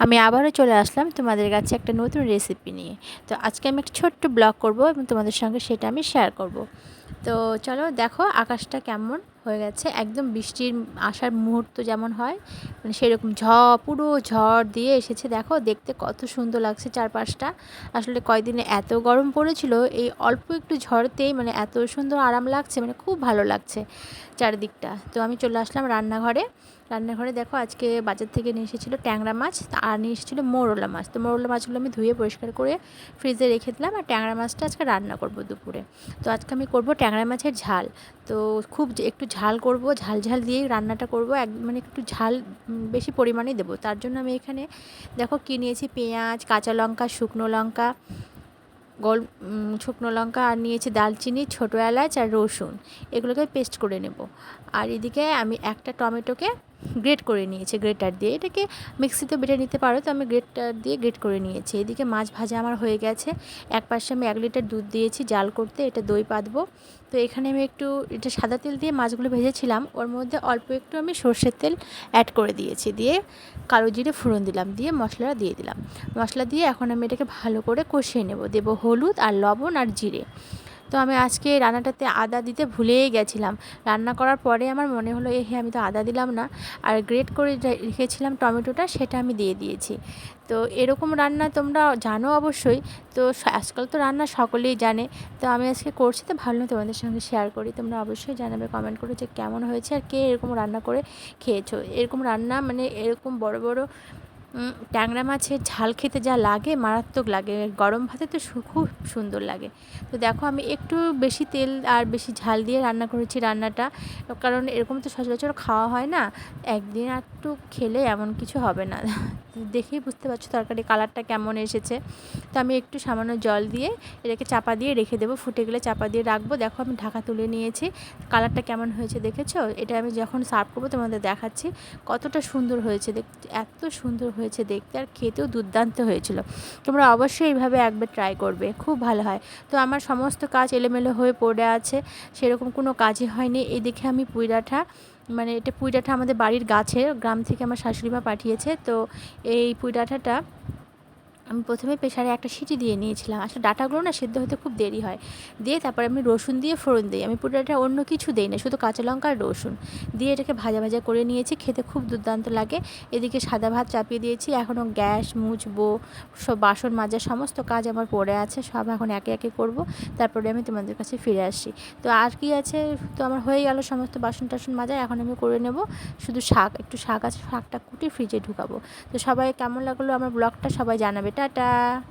আমি আবারও চলে আসলাম তোমাদের কাছে একটা নতুন রেসিপি নিয়ে। তো আজকে আমি একটা ছোট্ট ব্লগ করব এবং তোমাদের সঙ্গে সেটা আমি শেয়ার করব। তো চলো দেখো আকাশটা কেমন। হয়ে গেছে। একদম বৃষ্টির আসার মুহূর্ত যেমন হয় মানে সেরকম ঝড়, পুরো ঝড় দিয়ে এসেছে। দেখো, দেখতে কত সুন্দর লাগছে চারপাশটা। আসলে কয়দিনে এত গরম পড়েছিল, এই অল্প একটু ঝড়তেই মানে এত সুন্দর আরাম লাগছে মানে খুব ভালো লাগছে চারিদিকটা। তো আমি চলে আসলাম রান্নাঘরে। রান্নাঘরে দেখো, আজকে বাজার থেকে নিয়ে এসেছিল ট্যাংরা মাছ আর নিয়ে এসেছিল মোরলা মাছ। তো মোরলা মাছগুলো আমি ধুয়ে পরিষ্কার করে ফ্রিজে রেখে দিলাম আর ট্যাংরা মাছটা আজকে রান্না করব দুপুরে। তো আজকে আমি করব ট্যাংরা মাছের ঝাল। তো খুব একটু ঝাল করব, ঝাল ঝাল দিয়েই রান্নাটা করব। এক মানে একটু ঝাল বেশি পরিমাণেই দেবো। তার জন্য আমি এখানে দেখো কী নিয়েছি, পেঁয়াজ, কাঁচা লঙ্কা, শুকনো লঙ্কা, গোল শুকনো লঙ্কা, আর নিয়েছি দালচিনি ছোটো এলাচ আর রসুন। এগুলোকে পেস্ট করে নেব। আর এদিকে আমি একটা টমেটোকে গ্রেট করে নিয়েছি গ্রেটার দিয়ে। এটাকে মিক্সিতে বেটে নিতে পারো, তো আমি গ্রেটার দিয়ে গ্রেট করে নিয়েছি। এদিকে মাছ ভাজা আমার হয়ে গেছে। এক পাশে আমি এক লিটার দুধ দিয়েছি জাল করতে, এটা দই পাতবো। তো এখানে আমি একটু, এটা সাদা তেল দিয়ে মাছগুলো ভেজেছিলাম। ওর মধ্যে অল্প একটু আমি সর্ষের তেল অ্যাড করে দিয়েছি দিয়ে কালো জিরে ফুরন দিলাম, দিয়ে মশলাটা দিয়ে দিলাম। মশলা দিয়ে এখন আমি এটাকে ভালো করে কষিয়ে নেব। দেবো হলুদ আর লবণ আর জিরে। তো আমি আজকে রান্নাটাতে আদা দিতে ভুলেই গেছিলাম। রান্না করার পরে আমার মনে হলো এ আমি তো আদা দিলাম না। আর গ্রেট করে রেখেছিলাম টমেটোটা, সেটা আমি দিয়ে দিয়েছি। তো এরকম রান্না তোমরা জানো অবশ্যই। তো আজকাল তো রান্না সকলেই জানে। তো আমি আজকে করছি তো ভালো, তোমাদের সঙ্গে শেয়ার করি। তোমরা অবশ্যই জানাবে কমেন্ট করে যে কেমন হয়েছে আর কে এরকম রান্না করে খেয়েছো। এরকম রান্না মানে এরকম বড় বড় ট্যাংরা মাছের ঝাল খেতে যা লাগে, মারাত্মক লাগে। গরম ভাতে তো খুব সুন্দর লাগে। তো দেখো, আমি একটু বেশি তেল আর বেশি ঝাল দিয়ে রান্না করেছি রান্নাটা। কারণ এরকম তো সচরাচর খাওয়া হয় না। একদিন একটু খেলে এমন কিছু হবে না। দেখেই বুঝতে পারছ তরকারি কালারটা কেমন এসেছে। তো আমি একটু সামান্য জল দিয়ে এটাকে চাপা দিয়ে রেখে দেবো। ফুটে গেলে চাপা দিয়ে রাখব। দেখো আমি ঢাকা তুলে নিয়েছি। কালারটা কেমন হয়েছে দেখেছ? এটা আমি যখন সার্ভ করব তোমাদের দেখাচ্ছি। কতটা সুন্দর হয়েছে দেখ, এত সুন্দর হয়েছে দেখতে আর খেতেও দুর্দান্ত হয়েছিল। তোমরা অবশ্যই এইভাবে একবার ট্রাই করবে। খুব ভালো হয়। তো আমার সমস্ত কাজ এলোমেলো হয়ে পড়ে আছে। সেরকম কোনো কাজই হয়নি। এই দেখে আমি পুইরাঠা মানে এটা পুঁই ডাঁটা আমাদের বাড়ির গাছের, গ্রাম থেকে আমার শাশুড়ি মা পাঠিয়েছে। তো এই পুইডাঠাটা আমি প্রথমে প্রেশারে একটা সিটি দিয়ে নিয়েছিলাম। আসলে ডাটাগুলো না সেদ্ধ হতে খুব দেরি হয়। দিয়ে তারপরে আমি রসুন দিয়ে ফোড়ন দিই। আমি পুরোটা অন্য কিছু দিই না, শুধু কাঁচা লঙ্কা আর রসুন। দিয়ে এটাকে ভাজা ভাজা করে নিয়েছি, খেতে খুব দুর্দান্ত লাগে। এদিকে সাদা ভাত চাপিয়ে দিয়েছি, এখনও গ্যাস, মুছবো, সব বাসন মাজা, সমস্ত কাজ আমার পড়ে আছে, সব এখন একে একে করব। তারপরে আমি তোমাদের কাছে ফিরে আসি। তো আর কি আছে? তো আমার হয়ে গেল সমস্ত বাসন টাসন মাজা, এখন আমি করে নেব। শুধু শাক, একটু শাক আছে, শাকটা কুটে ফ্রিজে ঢুকাবো। তো সবাই কেমন লাগল আমার ব্লগটা সবাই জানাবে। টাটা।